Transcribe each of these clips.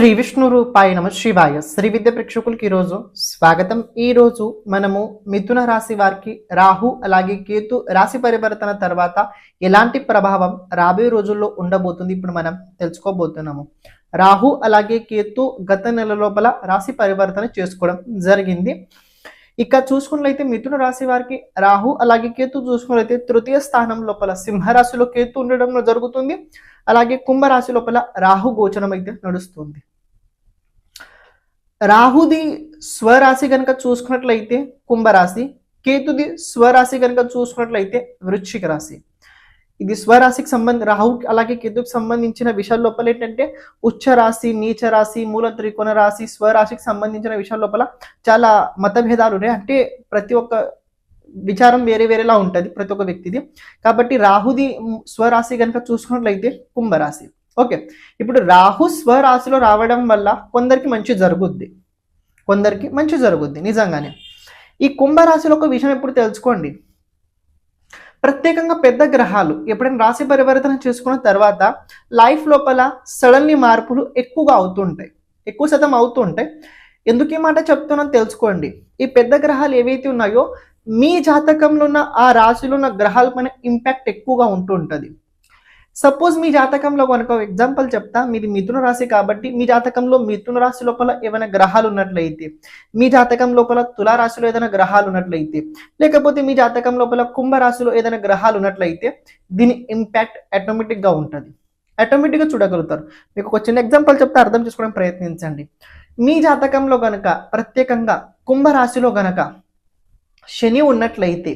శ్రీ విష్ణు రూపాయ నమ శివాయ. శ్రీ విద్య ప్రేక్షకులకి ఈరోజు స్వాగతం. ఈ రోజు మనము మిథున రాశి వారికి రాహు అలాగే కేతు రాశి పరివర్తన తర్వాత ఎలాంటి ప్రభావం రాబోయే రోజుల్లో ఉండబోతుంది ఇప్పుడు మనం తెలుసుకోబోతున్నాము. రాహు అలాగే కేతు గత నెల లోపల రాశి పరివర్తన చేసుకోవడం జరిగింది. ఇక చూసుకున్నట్లయితే మిథున రాశి వారికి రాహు అలాగే కేతు చూసుకున్నట్లయితే తృతీయ స్థానం లోపల సింహరాశిలో కేతు ఉండడం జరుగుతుంది. అలాగే కుంభరాశి లోపల రాహు గోచరం అయితే నడుస్తుంది. రాహుది స్వరాశి కనుక చూసుకున్నట్లయితే కుంభరాశి కేతుది స్వరాశి కనుక చూసుకున్నట్లయితే వృశ్చిక రాశి. ఇది స్వరాశికి సంబంధ రాహు అలాగే కేతుకు సంబంధించిన విషయాల లోపల ఏంటంటే ఉచ్చ రాశి నీచ రాశి మూల త్రికోణ రాశి స్వరాశికి సంబంధించిన విషయాల లోపల చాలా మతభేదాలు ఉన్నాయి. అంటే ప్రతి ఒక్క విచారం వేరే వేరేలా ఉంటుంది ప్రతి ఒక్క వ్యక్తిది. కాబట్టి రాహుది స్వరాశి కనుక చూసుకున్నట్లయితే కుంభరాశి. ఓకే. ఇప్పుడు రాహు స్వరాశిలో రావడం వల్ల కొందరికి మంచి జరుగుద్ది. కొందరికి మంచి జరుగుద్ది నిజంగానే. ఈ కుంభరాశిలో ఒక విషయం ఎప్పుడు తెలుసుకోండి. ప్రత్యేకంగా పెద్ద గ్రహాలు ఎప్పుడైనా రాశి పరివర్తన చేసుకున్న తర్వాత లైఫ్ లోపల సడన్లీ మార్పులు ఎక్కువగా అవుతుంటాయి. ఎక్కువ శాతం అవుతుంటాయి. ఎందుకు ఈ మాట చెప్తున్నాను తెలుసుకోండి. ఈ పెద్ద గ్రహాలు ఏవైతే ఉన్నాయో మీ జాతకంలో ఉన్న ఆ రాశిలో ఉన్న గ్రహాల పైన ఇంపాక్ట్ ఎక్కువగా ఉంటుంటుంది. సపోజ్ మీ జాతకంలో కనుక ఎగ్జాంపుల్ చెప్తా మీది మిథున రాశి కాబట్టి మీ జాతకంలో మిథున రాశి లోపల ఏమైనా గ్రహాలు ఉన్నట్లయితే మీ జాతకం లోపల తులారాశిలో ఏదైనా గ్రహాలు ఉన్నట్లయితే లేకపోతే మీ జాతకం లోపల కుంభరాశిలో ఏదైనా గ్రహాలు ఉన్నట్లయితే దీని ఇంపాక్ట్ ఆటోమేటిక్గా ఉంటుంది. ఆటోమేటిక్గా చూడగలుగుతారు. మీకు ఒక చిన్న ఎగ్జాంపుల్ చెప్తే అర్థం చేసుకోవడం ప్రయత్నించండి. మీ జాతకంలో గనక ప్రత్యేకంగా కుంభరాశిలో గనక శని ఉన్నట్లయితే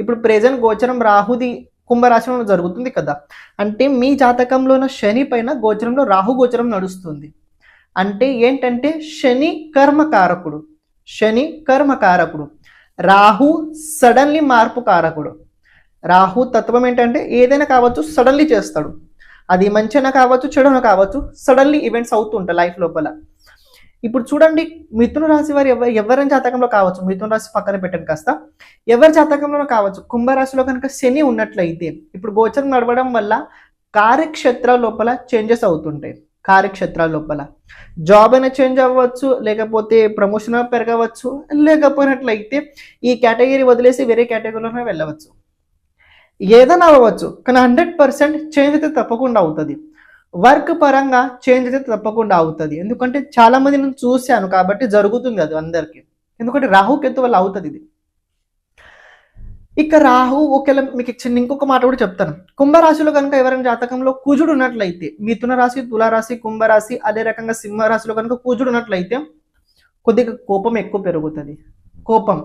ఇప్పుడు ప్రెజెంట్ గోచరం రాహుది కుంభరాశిలో జరుగుతుంది కదా. అంటే మీ జాతకంలో ఉన్న శని పైన గోచరంలో రాహు గోచరం నడుస్తుంది. అంటే ఏంటంటే శని కర్మకారకుడు. శని కర్మకారకుడు. రాహు సడన్లీ మార్పు కారకుడు. రాహు తత్వం ఏంటంటే ఏదైనా కావచ్చు సడన్లీ చేస్తాడు. అది మంచిగా కావచ్చు చెడున కావచ్చు సడన్లీ ఈవెంట్స్ అవుతుంటాయి లైఫ్ లోపల. ఇప్పుడు చూడండి మిథున రాశి వారు ఎవరు ఎవరి జాతకంలో కావచ్చు. మిథున రాశి పక్కన పెట్టండి కాస్త. ఎవరి జాతకంలో కావచ్చు. కుంభరాశిలో కనుక శని ఉన్నట్లయితే ఇప్పుడు గోచరం నడవడం వల్ల కార్యక్షేత్ర లోపల చేంజెస్ అవుతుంటాయి. కార్యక్షేత్రాల లోపల. జాబ్ అయినా చేంజ్ అవ్వచ్చు లేకపోతే ప్రమోషన్ పెరగవచ్చు లేకపోయినట్లయితే ఈ కేటగిరీ వదిలేసి వేరే కేటగిరీలోనే వెళ్ళవచ్చు. ఏదైనా అవ్వచ్చు కానీ హండ్రెడ్ పర్సెంట్ చేంజ్ అయితే తప్పకుండా అవుతుంది. వర్క్ పరంగా చేంజ్ అయితే తప్పకుండా అవుతుంది. ఎందుకంటే చాలా మంది నేను చూశాను కాబట్టి జరుగుతుంది అది అందరికీ. ఎందుకంటే రాహు వల్ల అవుతుంది ఇది. ఇక రాహు ఒకవేళ మీకు చిన్న ఇంకొక మాట కూడా చెప్తాను. కుంభరాశిలో కనుక ఎవరైనా జాతకంలో కుజుడు ఉన్నట్లయితే మిథున రాశి తులారాశి కుంభరాశి అదే రకంగా సింహరాశిలో కనుక కుజుడు ఉన్నట్లయితే కొద్దిగా కోపం ఎక్కువ పెరుగుతుంది. కోపం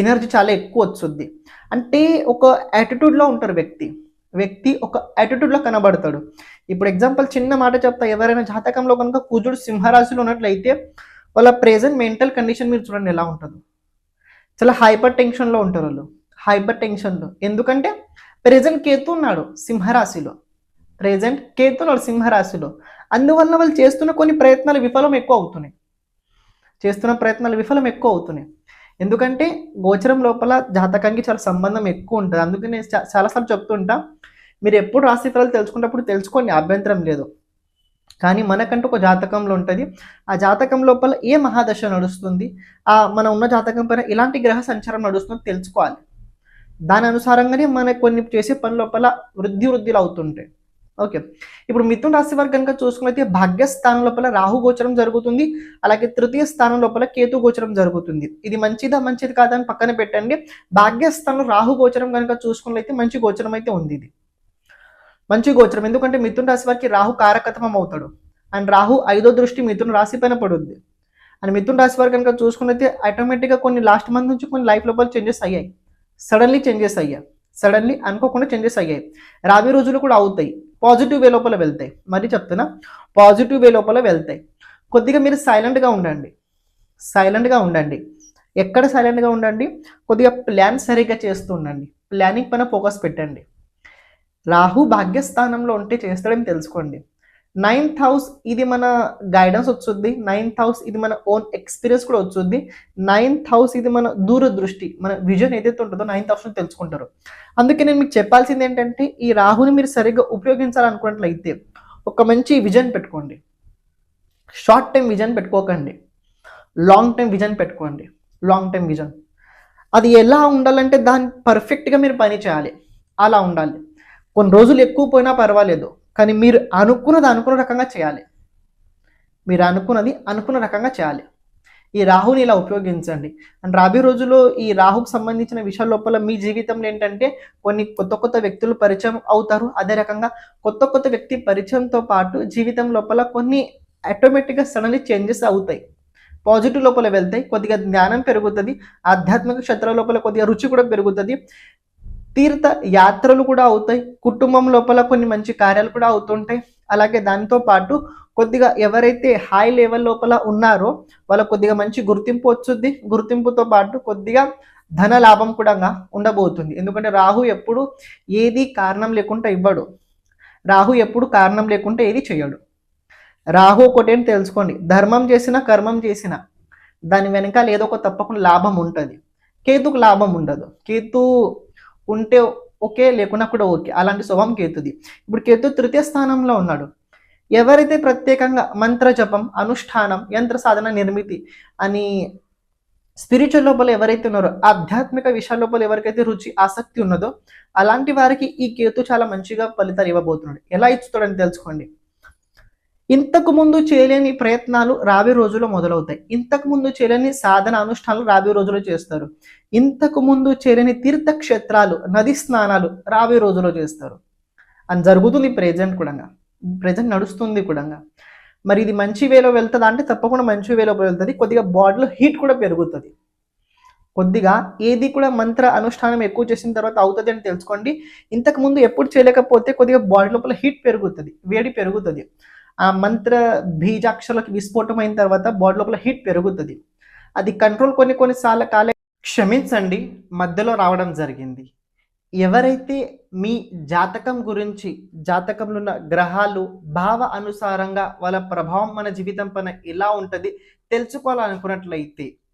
ఎనర్జీ చాలా ఎక్కువ వస్తుంది. అంటే ఒక యాటిట్యూడ్లో ఉంటారు వ్యక్తి. వ్యక్తి ఒక యాటిట్యూడ్లో కనబడతాడు. ఇప్పుడు ఎగ్జాంపుల్ చిన్న మాట చెప్తా. ఎవరైనా జాతకంలో కనుక కుజుడు సింహరాశిలో ఉన్నట్లయితే వాళ్ళ ప్రెజెంట్ మెంటల్ కండిషన్ మీరు చూడండి ఎలా ఉంటుందో. చాలా హైపర్ టెన్షన్లో ఉంటారు వాళ్ళు. హైపర్ టెన్షన్లో ఎందుకంటే ప్రెజెంట్ కేతు ఉన్నాడు సింహరాశిలో. ప్రెజెంట్ కేతు ఉన్నాడు సింహరాశిలో. అందువల్ల వాళ్ళు చేస్తున్న కొన్ని ప్రయత్నాలు విఫలం ఎక్కువ అవుతున్నాయి. చేస్తున్న ప్రయత్నాలు విఫలం ఎక్కువ అవుతున్నాయి. ఎందుకంటే గోచరం లోపల జాతకానికి చాలా సంబంధం ఎక్కువ ఉంటుంది. అందుకే నేను చాలాసార్లు చెప్తుంటా. మీరు ఎప్పుడు రాశి ఫలాలు తెలుసుకున్నప్పుడు తెలుసుకోండి అభ్యంతరం లేదు. కానీ మనకంటూ ఒక జాతకంలో ఉంటుంది. ఆ జాతకం లోపల ఏ మహాదశ నడుస్తుంది? ఆ మన ఉన్న జాతకం పైన ఎలాంటి గ్రహ సంచారం నడుస్తుందో తెలుసుకోవాలి. దాని అనుసారంగానే మన కొన్ని చేసే పని లోపల వృద్ధి వృద్ధిలు అవుతుంటాయి. ఓకే. ఇప్పుడు మిథున రాశి వారు కనుక చూసుకున్నైతే భాగ్యస్థానం లోపల రాహు గోచరం జరుగుతుంది. అలాగే తృతీయ స్థానం లోపల కేతు గోచరం జరుగుతుంది. ఇది మంచిదా మంచిది కాదని పక్కన పెట్టండి. భాగ్యస్థానంలో రాహు గోచరం కనుక చూసుకున్నట్లయితే మంచి గోచరం అయితే ఉంది ఇది. మంచి గోచరం. ఎందుకంటే మిథున రాశి వారికి రాహు కారకతమం అవుతాడు. అండ్ రాహు ఐదో దృష్టి మిథున రాశి పైన పడుద్ది. అండ్ మిథున్ రాశి వారు కనుక చూసుకున్నైతే ఆటోమేటిక్గా కొన్ని లాస్ట్ మంత్ నుంచి కొన్ని లైఫ్ లోపల చేంజెస్ అయ్యాయి. సడన్లీ చేంజెస్ అయ్యాయి. సడన్లీ అనుకోకుండా చేంజెస్ అయ్యాయి. రాబోయే రోజులు కూడా అవుతాయి. పాజిటివ్ వే లోపల వెళ్తాయి. మరి చెప్తున్నా పాజిటివ్ వే లోపల వెళ్తాయి. కొద్దిగా మీరు సైలెంట్గా ఉండండి. సైలెంట్గా ఉండండి. ఎక్కడ సైలెంట్గా ఉండండి? కొద్దిగా ప్లాన్ సరిగ్గా చేస్తూ ఉండండి. ప్లానింగ్ పైన ఫోకస్ పెట్టండి. రాహు భాగ్యస్థానంలో ఉంటే చేస్తాడని తెలుసుకోండి. నైన్త్ హౌస్ ఇది మన గైడెన్స్ వచ్చుద్ది. నైన్త్ హౌస్ ఇది మన ఓన్ ఎక్స్పీరియన్స్ కూడా వచ్చుద్ది. నైన్త్ హౌస్ ఇది మన దూరదృష్టి మన విజన్ ఏదైతే ఉంటుందో నైన్త్ హౌస్ తెలుసుకుంటారు. అందుకే నేను మీకు చెప్పాల్సింది ఏంటంటే ఈ రాహుని మీరు సరిగ్గా ఉపయోగించాలనుకున్నట్లయితే ఒక మంచి విజన్ పెట్టుకోండి. షార్ట్ టైం విజన్ పెట్టుకోకండి. లాంగ్ టైం విజన్ పెట్టుకోండి. లాంగ్ టైం విజన్ అది ఎలా ఉండాలంటే దాన్ని పర్ఫెక్ట్గా మీరు పని చేయాలి. అలా ఉండాలి. కొన్ని రోజులు ఎక్కువ పోయినా పర్వాలేదు. కానీ మీరు అనుకున్నది అనుకున్న రకంగా చేయాలి. మీరు అనుకున్నది అనుకున్న రకంగా చేయాలి. ఈ రాహుని ఇలా ఉపయోగించండి. అండ్ రాబోయే రోజుల్లో ఈ రాహుకు సంబంధించిన విషయాల లోపల మీ జీవితంలో ఏంటంటే కొన్ని కొత్త కొత్త వ్యక్తులు పరిచయం అవుతారు. అదే రకంగా కొత్త కొత్త వ్యక్తి పరిచయంతో పాటు జీవితం లోపల కొన్ని ఆటోమేటిక్గా సడన్లీ చేంజెస్ అవుతాయి. పాజిటివ్ లోపల వెళ్తాయి. కొద్దిగా జ్ఞానం పెరుగుతుంది. ఆధ్యాత్మిక క్షేత్రాల లోపల కొద్దిగా రుచి కూడా పెరుగుతుంది. తీర్థ యాత్రలు కూడా అవుతాయి. కుటుంబం లోపల కొన్ని మంచి కార్యాలు కూడా అవుతుంటాయి. అలాగే దానితో పాటు కొద్దిగా ఎవరైతే హై లెవెల్ లోపల ఉన్నారో వాళ్ళ కొద్దిగా మంచి గుర్తింపు వచ్చుద్ది గుర్తింపుతో పాటు కొద్దిగా ధన లాభం కూడా ఉండబోతుంది. ఎందుకంటే రాహు ఎప్పుడు ఏది కారణం లేకుండా ఇవ్వడు. రాహు ఎప్పుడు కారణం లేకుండా ఏది చేయడు. రాహు ఒకటేం తెలుసుకోండి. ధర్మం చేసినా కర్మం చేసినా దాని వెనకాల ఏదో ఒక తప్పకుండా లాభం ఉంటుంది. కేతుకు లాభం ఉండదు. కేతు ఉంటే ఓకే లేకున్నా కూడా ఓకే. అలాంటి స్వభావం కేతుది. ఇప్పుడు కేతు తృతీయ స్థానంలో ఉన్నాడు. ఎవరైతే ప్రత్యేకంగా మంత్ర జపం అనుష్ఠానం యంత్ర సాధన నిర్మితి అని స్పిరిచువల్ లోపల ఎవరైతే ఉన్నారో ఆధ్యాత్మిక విషయాల లోపల ఎవరికైతే రుచి ఆసక్తి ఉన్నదో అలాంటి వారికి ఈ కేతు చాలా మంచిగా ఫలితాలు ఇవ్వబోతున్నాడు. ఎలా ఇచ్చుతాడని తెలుసుకోండి. ఇంతకు ముందు చేయలేని ప్రయత్నాలు రాబోయే రోజుల్లో మొదలవుతాయి. ఇంతకు ముందు చేయలేని సాధన అనుష్ఠానాలు రాబోయే రోజుల్లో చేస్తారు. ఇంతకు ముందు చేయలేని తీర్థక్షేత్రాలు నది స్నానాలు రాబోయే రోజుల్లో చేస్తారు. అని జరుగుతుంది ప్రెజెంట్ కూడా. ప్రజెంట్ నడుస్తుంది కూడా. మరి ఇది మంచి వేలో వెళ్తుందా అంటే తప్పకుండా మంచి వేలో వెళ్తుంది. కొద్దిగా బాడీలో హీట్ కూడా పెరుగుతుంది. కొద్దిగా ఏది కూడా మంత్ర అనుష్ఠానం ఎక్కువ చేసిన తర్వాత అవుతుంది అని తెలుసుకోండి. ఇంతకు ముందు ఎప్పుడు చేయలేకపోతే కొద్దిగా బాడీ లోపల హీట్ పెరుగుతుంది వేడి పెరుగుతుంది. ఆ మంత్ర బీజాక్షరాలకు విస్ఫోటం అయిన తర్వాత బాడీ లోపల హీట్ పెరుగుతుంది. అది కంట్రోల్ కొన్ని కొన్నిసార్లు కాలే క్షమించండి మధ్యలో రావడం జరిగింది. ఎవరైతే మీ జాతకం గురించి జాతకంలో ఉన్న గ్రహాలు భావ అనుసారంగా వాళ్ళ ప్రభావం మన జీవితం పైన ఎలా ఉంటుంది తెలుసుకోవాలనుకున్నట్లయితే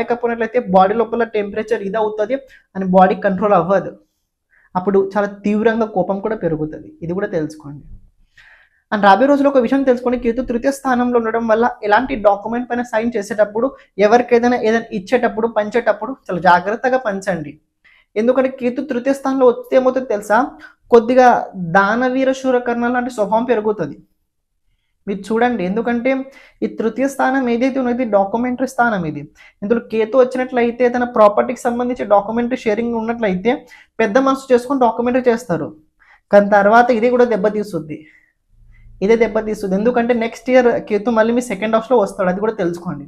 లేకపోయినట్లయితే బాడీ లోపల టెంపరేచర్ ఇది అవుతుంది అని బాడీ కంట్రోల్ అవ్వదు. అప్పుడు చాలా తీవ్రంగా కోపం కూడా పెరుగుతుంది. ఇది కూడా తెలుసుకోండి. అండ్ రాబోయే రోజుల్లో ఒక విషయం తెలుసుకోండి కేతు తృతీయ స్థానంలో ఉండడం వల్ల ఎలాంటి డాక్యుమెంట్ పైన సైన్ చేసేటప్పుడు ఎవరికి ఏదైనా ఏదైనా ఇచ్చేటప్పుడు పంచేటప్పుడు చాలా జాగ్రత్తగా పంచండి. ఎందుకంటే కేతు తృతీయ స్థానంలో వస్తే ఏమవుతుంది తెలుసా? కొద్దిగా దానవీర శూరకర్ణ లాంటి స్వభావం పెరుగుతుంది. మీరు చూడండి. ఎందుకంటే ఈ తృతీయ స్థానం ఏదైతే ఉన్నది డాక్యుమెంటరీ స్థానం ఇది. ఇందులో కేతు వచ్చినట్లయితే తన ప్రాపర్టీకి సంబంధించి డాక్యుమెంటరీ షేరింగ్ ఉన్నట్లయితే పెద్ద మనసు చేసుకొని డాక్యుమెంటరీ చేస్తారు. కానీ తర్వాత ఇది కూడా దెబ్బతీస్తుంది ఇదే దెబ్బతీస్తుంది ఎందుకంటే నెక్స్ట్ ఇయర్ కేతు మళ్ళీ మీ సెకండ్ హౌస్లో వస్తాడు. అది కూడా తెలుసుకోండి.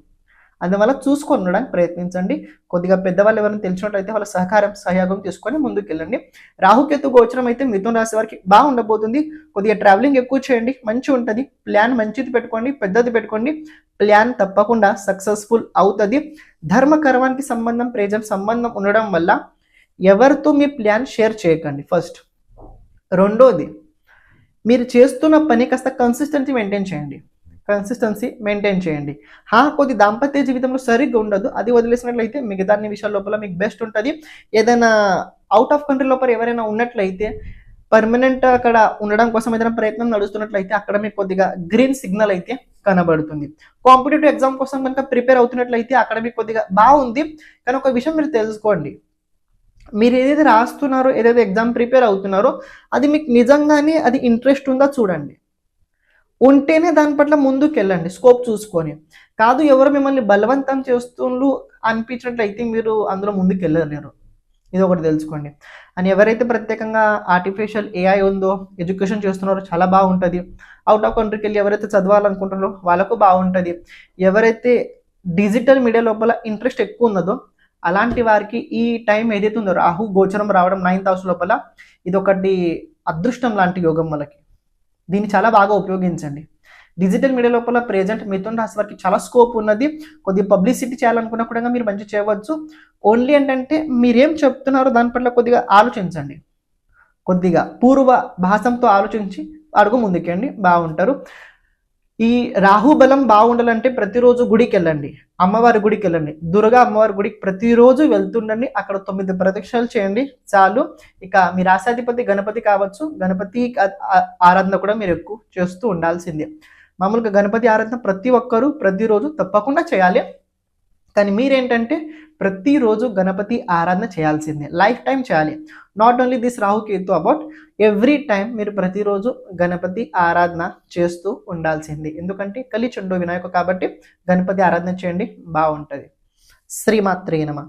అందువల్ల చూసుకొని ఉండడానికి ప్రయత్నించండి. కొద్దిగా పెద్దవాళ్ళు ఎవరైనా తెలిసినట్లయితే వాళ్ళ సహకారం సహయోగం తీసుకొని ముందుకు వెళ్ళండి రాహుకేతు గోచరం అయితే మిథున రాశి వారికి బాగా ఉండబోతుంది. కొద్దిగా ట్రావెలింగ్ ఎక్కువ చేయండి. మంచి ఉంటుంది. ప్లాన్ మంచిది పెట్టుకోండి. పెద్దది పెట్టుకోండి. ప్లాన్ తప్పకుండా సక్సెస్ఫుల్ అవుతుంది. ధర్మ కర్మానికి సంబంధం ప్రేజం సంబంధం ఉండడం వల్ల ఎవరితో మీ ప్లాన్ షేర్ చేయకండి ఫస్ట్ రెండోది మీరు చేస్తున్న పని కాస్త కన్సిస్టెన్సీ మెయింటైన్ చేయండి. కన్సిస్టెన్సీ మెయింటైన్ చేయండి. హా కొద్ది దాంపత్య జీవితంలో సరిగ్గా ఉండదు. అది వదిలేసినట్లయితే మిగతా అన్ని విషయాల లోపల మీకు బెస్ట్ ఉంటుంది. ఏదైనా అవుట్ ఆఫ్ కంట్రీ లోపల ఎవరైనా ఉన్నట్లయితే పర్మనెంట్ అక్కడ ఉండడం కోసం ఏదైనా ప్రయత్నం నడుస్తున్నట్లయితే అక్కడ మీకు కొద్దిగా గ్రీన్ సిగ్నల్ అయితే కనబడుతుంది. కాంపిటేటివ్ ఎగ్జామ్ కోసం కనుక ప్రిపేర్ అవుతున్నట్లయితే అక్కడ మీకు కొద్దిగా బాగుంది. కానీ ఒక విషయం మీరు తెలుసుకోండి. మీరు ఏదైతే రాస్తున్నారో ఏదైతే ఎగ్జామ్ ప్రిపేర్ అవుతున్నారో అది మీకు నిజంగానే అది ఇంట్రెస్ట్ ఉందా చూడండి. ఉంటేనే దాని పట్ల ముందుకు వెళ్ళండి స్కోప్ చూసుకొని. కాదు ఎవరు మిమ్మల్ని బలవంతం చేస్తుండ్రు అనిపించినట్లయితే మీరు అందులో ముందుకు వెళ్ళలేరు ఇది ఒకటి తెలుసుకోండి. అని ఎవరైతే ప్రత్యేకంగా ఆర్టిఫిషియల్ ఏఐ ఉందో ఎడ్యుకేషన్ చేస్తున్నారో చాలా బాగుంటుంది. అవుట్ ఆఫ్ కంట్రీకి వెళ్ళి ఎవరైతే చదవాలనుకుంటున్నారో వాళ్ళకు బాగుంటుంది. ఎవరైతే డిజిటల్ మీడియా లోపల ఇంట్రెస్ట్ ఎక్కువ ఉన్నదో అలాంటి వారికి ఈ టైం ఏదైతే ఉందో రాహు గోచరం రావడం నైన్త్ హౌస్ లోపల ఇది ఒకటి అదృష్టం లాంటి యోగం వాళ్ళకి. దీన్ని చాలా బాగా ఉపయోగించండి. డిజిటల్ మీడియా లోపల ప్రెజెంట్ మిథున్ రాశి వారికి చాలా స్కోప్ ఉన్నది. కొద్దిగా పబ్లిసిటీ చేయాలనుకున్నా కూడా మీరు మంచి చేయవచ్చు. ఓన్లీ ఏంటంటే మీరేం చెప్తున్నారో దాని పట్ల కొద్దిగా ఆలోచించండి. కొద్దిగా పూర్వ భాషంతో ఆలోచించి అడుగు ముందుకేయండి. బాగుంటారు. ఈ రాహు బలం బాగుండాలంటే ప్రతిరోజు గుడికి వెళ్ళండి అమ్మవారి గుడికి వెళ్ళండి దుర్గా అమ్మవారి గుడికి ప్రతిరోజు వెళ్తుండండి. అక్కడ తొమ్మిది ప్రదక్షిణలు చేయండి. చాలు. ఇక మీ రాశాధిపతి గణపతి కావచ్చు. గణపతి ఆరాధన కూడా మీరు ఎక్కువ చేస్తూ ఉండాల్సిందే. మామూలుగా గణపతి ఆరాధన ప్రతి ఒక్కరూ ప్రతిరోజు తప్పకుండా చేయాలి. కానీ మీరేంటంటే ప్రతిరోజు గణపతి ఆరాధన చేయాల్సిందే లైఫ్ టైం చేయాలి. Not only this Rahu Ketu about every time మీరు ప్రతిరోజు గణపతి ఆరాధన చేస్తూ ఉండాల్సింది. ఎందుకంటే కలిచండు వినాయకు కాబట్టి గణపతి ఆరాధన చేయండి బాగుంటుంది. శ్రీమాత్రేనమా